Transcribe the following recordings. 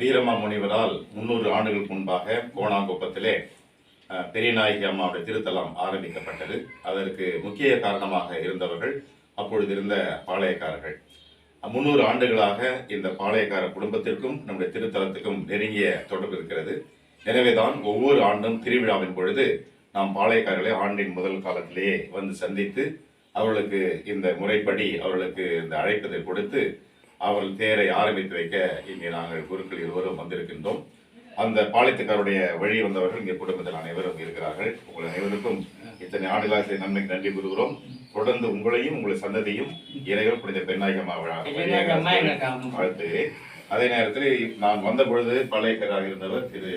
வீரமா முனிவரால் முன்னூறு ஆண்டுகளுக்கு முன்பாக கோணாங்குப்பத்திலே பெரியநாயகி அம்மாவுடைய திருத்தலம் ஆரம்பிக்கப்பட்டது. அதற்கு முக்கிய காரணமாக இருந்தவர்கள் அப்பொழுது இருந்த பாளையக்காரர்கள். முன்னூறு ஆண்டுகளாக இந்த பாளையக்கார குடும்பத்திற்கும் நம்முடைய திருத்தலத்துக்கும் நெருங்கிய தொடர்பு இருக்கிறது. எனவேதான் ஒவ்வொரு ஆண்டும் திருவிழாவின் பொழுது நாம் பாளையக்காரர்களை ஆண்டின் முதல் காலத்திலேயே வந்து சந்தித்து அவர்களுக்கு இந்த முறைப்படி அவர்களுக்கு இந்த அழைப்பதை கொடுத்து அவர்கள் தேரை ஆரம்பித்து வைக்க இங்கே நாங்கள் குருக்கள் இருவரும் வந்திருக்கின்றோம். அந்த பாளையத்துக்காருடைய வழி வந்தவர்கள் இங்கே குடும்பத்தில் அனைவரும் இருக்கிறார்கள். உங்கள் அனைவருக்கும் இத்தனை ஆண்டுகளாக நன்மைக்கு நன்றி கூறுகிறோம். தொடர்ந்து உங்களையும் உங்கள் சந்ததியும் இறைவர் புனித ஆகும். வாழ்த்து. அதே நேரத்தில் நான் வந்த பொழுது பாளையக்கராக இருந்தவர் திரு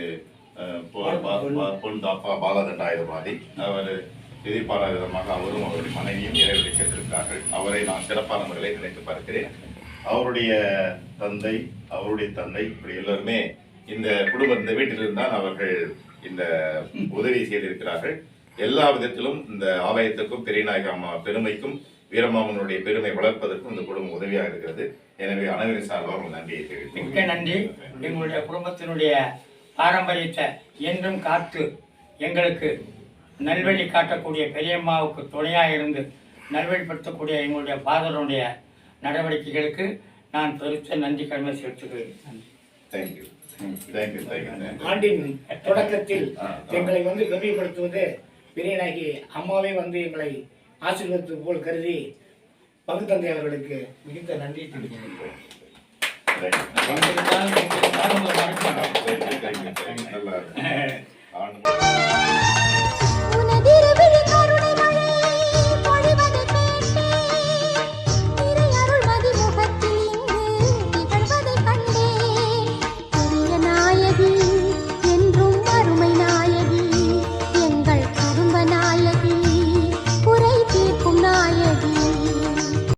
பொன் தாப்பா பாலதண்டாயுதவாதி அவர் எதிர்பாராத விதமாக அவரும் அவருடைய மனைவியும் இறைவனை சேர்த்திருக்கிறார்கள். அவரை நான் சிறப்பான முறையில் நினைத்து பார்க்கிறேன். அவருடைய தந்தை அவருடைய தந்தை இப்படி எல்லாருமே இந்த குடும்பம் இந்த வீட்டிலிருந்து அவர்கள் இந்த உதவி செய்திருக்கிறார்கள். எல்லா விதத்திலும் இந்த ஆலயத்துக்கும் பெரியநாயக அம்மா பெருமைக்கும் வீரமாமனுடைய பெருமை வளர்ப்பதற்கும் இந்த குடும்பம் உதவியாக இருக்கிறது. எனவே அனைவரின் சார்பாக உங்கள் நன்றியை மிக்க நன்றி. எங்களுடைய குடும்பத்தினுடைய பாரம்பரியத்தை என்றும் காத்து எங்களுக்கு நல்வழி காட்டக்கூடிய பெரியம்மாவுக்கு துணையாக இருந்து நல்வழிப்படுத்தக்கூடிய எங்களுடைய ஃபாதருடைய நடவடிக்கைகளுக்கு நான் பெருத்த நன்றி கடமை செலுத்துகிறேன். நன்றி. தேங்க்யூ ஆண்டின் தொடக்கத்தில். எங்களை வந்து கம்மிப்படுத்துவது பெரியநாயகி அம்மாவே வந்து எங்களை ஆசீர்வதித்தது போல் கருதி பங்குத்தந்தை அவர்களுக்கு மிகுந்த நன்றி தெரிவிக்கிறேன்